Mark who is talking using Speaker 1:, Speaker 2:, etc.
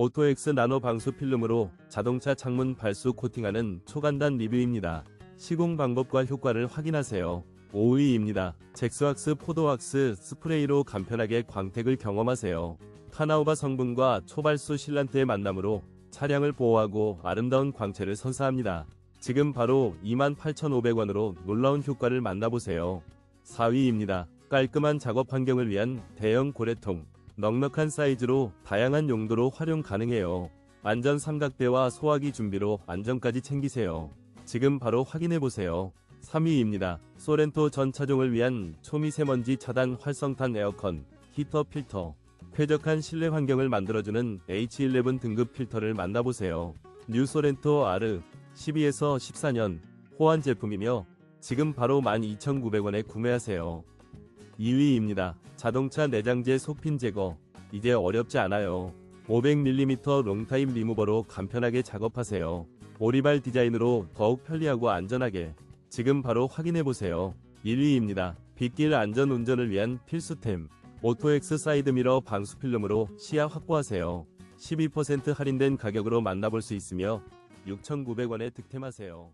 Speaker 1: 오토엑스 나노 방수 필름으로 자동차 창문 발수 코팅하는 초간단 리뷰입니다. 시공 방법과 효과를 확인하세요. 5위입니다. 잭스왁스 포도왁스 스프레이로 간편하게 광택을 경험하세요. 카나우바 성분과 초발수 실란트의 만남으로 차량을 보호하고 아름다운 광채를 선사합니다. 지금 바로 28,500원으로 놀라운 효과를 만나보세요. 4위입니다. 깔끔한 작업 환경을 위한 대형 고래통. 넉넉한 사이즈로 다양한 용도로 활용 가능해요. 안전 삼각대와 소화기 준비로 안전까지 챙기세요. 지금 바로 확인해보세요. 3위입니다. 소렌토 전 차종을 위한 초미세먼지 차단 활성탄 에어컨 히터 필터. 쾌적한 실내 환경을 만들어주는 H11 등급 필터를 만나보세요. 뉴 소렌토 R 12에서 14년 호환 제품이며 지금 바로 12,900원에 구매하세요. 2위입니다. 자동차 내장재 속핀 제거. 이제 어렵지 않아요. 500mm 롱타임 리무버로 간편하게 작업하세요. 오리발 디자인으로 더욱 편리하고 안전하게. 지금 바로 확인해보세요. 1위입니다. 빗길 안전 운전을 위한 필수템. 오토엑스 사이드미러 방수 필름으로 시야 확보하세요. 12% 할인된 가격으로 만나볼 수 있으며 6,900원에 득템하세요.